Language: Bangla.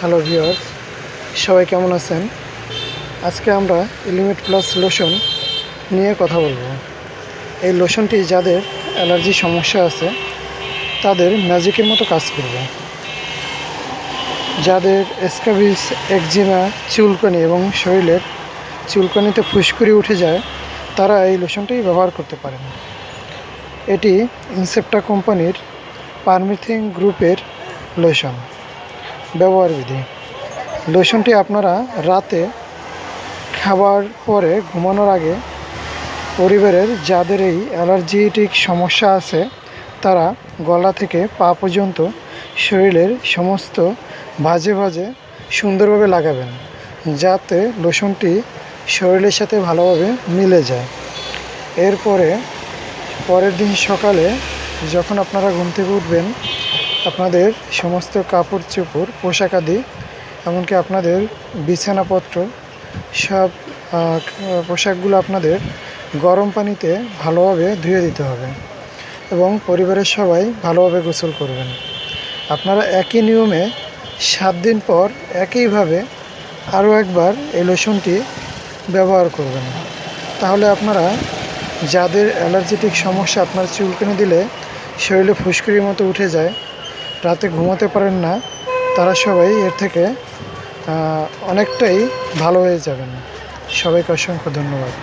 হ্যালো ভিউয়ার্স সবাই কেমন আছেন? আজকে আমরা এলিমেট প্লাস লোশন নিয়ে কথা বলব। এই লোশনটি যাদের অ্যালার্জি সমস্যা আছে, তাদের ম্যাজিকের মতো কাজ করবে। যাদের স্কাবিস একজিমা চুলকানি এবং শরীরের চুলকানিতে ফুসকুড়ি উঠে যায়, তারা এই লোশনটি ব্যবহার করতে পারেন। এটি ইনসেপ্টা কোম্পানির পারমিথিং গ্রুপের লোশন ব্যবহার বিধি। আপনারা রাতে খাবার পরে ঘুমানোর আগে পরিবারের যাদের এই অ্যালার্জিটিক সমস্যা আছে, তারা গলা থেকে পা পর্যন্ত শরীরের সমস্ত ভাজে ভাজে সুন্দরভাবে লাগাবেন, যাতে লোশনটি শরীরের সাথে ভালোভাবে মিলে যায়। এরপরে পরের দিন সকালে যখন আপনারা ঘুম থেকে উঠবেন আপনাদের সমস্ত কাপড় চোপড়, পোশাক আদি, এমনকি আপনাদের বিছানাপত্র, সব পোশাকগুলো আপনাদের গরম পানিতে ভালোভাবে ধুয়ে দিতে হবে এবং পরিবারের সবাই ভালোভাবে গোসল করবেন। আপনারা একই নিয়মে সাত দিন পর একইভাবে আরও একবার এই লোশনটি ব্যবহার করবেন। তাহলে আপনারা যাদের অ্যালার্জেটিক সমস্যা আপনার চুলকানি দিলে, শরীরে ফুসকুড়ির মতো উঠে যায় রাতে ঘুমাতে পারেন না, তারা সবাই এর থেকে অনেকটাই ভালো হয়ে যাবেন। সবাইকে অসংখ্য ধন্যবাদ।